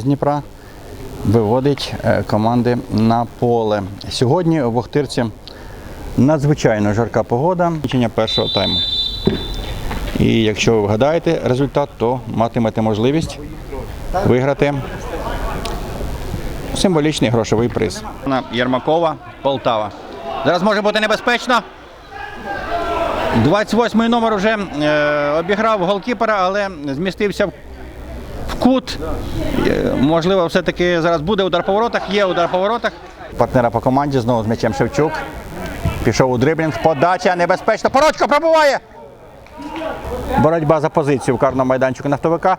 з Дніпра виводить е, команди на поле. Сьогодні в Охтирці надзвичайно жарка погода. Закінчення першого тайму. І якщо ви вгадаєте результат, то матимете можливість виграти символічний грошовий приз. Єрмакова, Полтава. Зараз може бути небезпечно. 28-й номер вже е, обіграв голкіпера, але змістився в кут. Е, можливо, все-таки зараз буде удар по воротах. Є удар по воротах. Партнера по команді знову з м'ячем Шевчук. Пішов у дриблінг. Подача небезпечно. Порочко пробуває. Боротьба за позицію в карному майданчику нафтовика.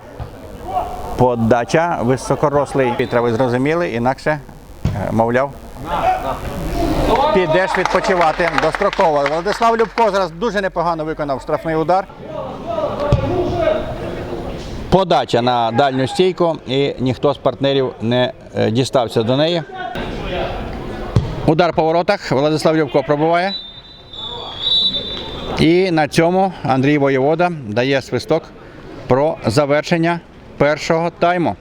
Подача високорослий. Пітра, ви зрозуміли, інакше, е, мовляв, підеш відпочивати достроково. Владислав Любко зараз дуже непогано виконав штрафний удар. Подача на дальню стійку і ніхто з партнерів не е, дістався до неї. Удар по воротах. Владислав Любко пробуває. І на цьому Андрій Воєвода дає свисток про завершення першого тайму.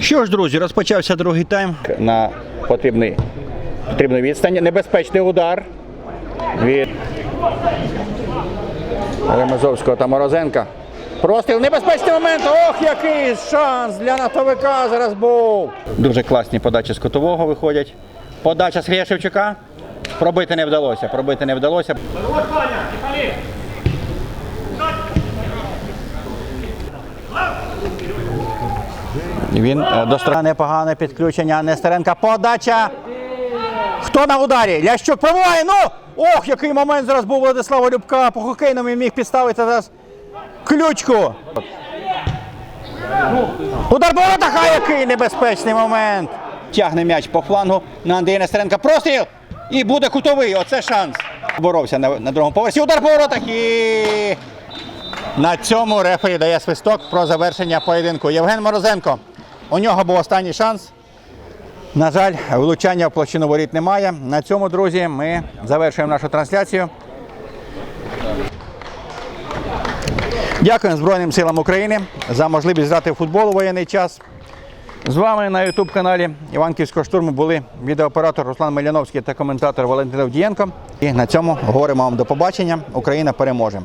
Що ж, друзі, розпочався другий тайм на потрібний, потрібну відстань. Небезпечний удар від Ремезовського та Морозенка. Простріл, небезпечний момент. Ох, який шанс для натовика зараз був. Дуже класні подачі з кутового виходять. Подача Сергія Шевчука. Пробити не вдалося. Пробити не вдалося. Він е, дострає непогане підключення. Нестеренка. Подача. Хто на ударі? Лящук пробуває. Ну! Ох, який момент зараз був Владислава Любка. По хокейному міг підставити зараз ключку. Удар по воротах, який небезпечний момент. Тягне м'яч по флангу на Андрія Нестеренка. Простріл! І буде кутовий. Оце шанс. Боровся на, на другому поверсі. Удар по воротах і на цьому рефері дає свисток про завершення поєдинку. Євген Морозенко. У нього був останній шанс. На жаль, влучання в площину воріт немає. На цьому, друзі, ми завершуємо нашу трансляцію. Дякуємо Збройним силам України за можливість грати в футбол у воєнний час. З вами на youtube каналі Іванківського штурму були відеооператор Руслан Меляновський та коментатор Валентин Авдієнко. І на цьому говоримо вам до побачення. Україна переможе.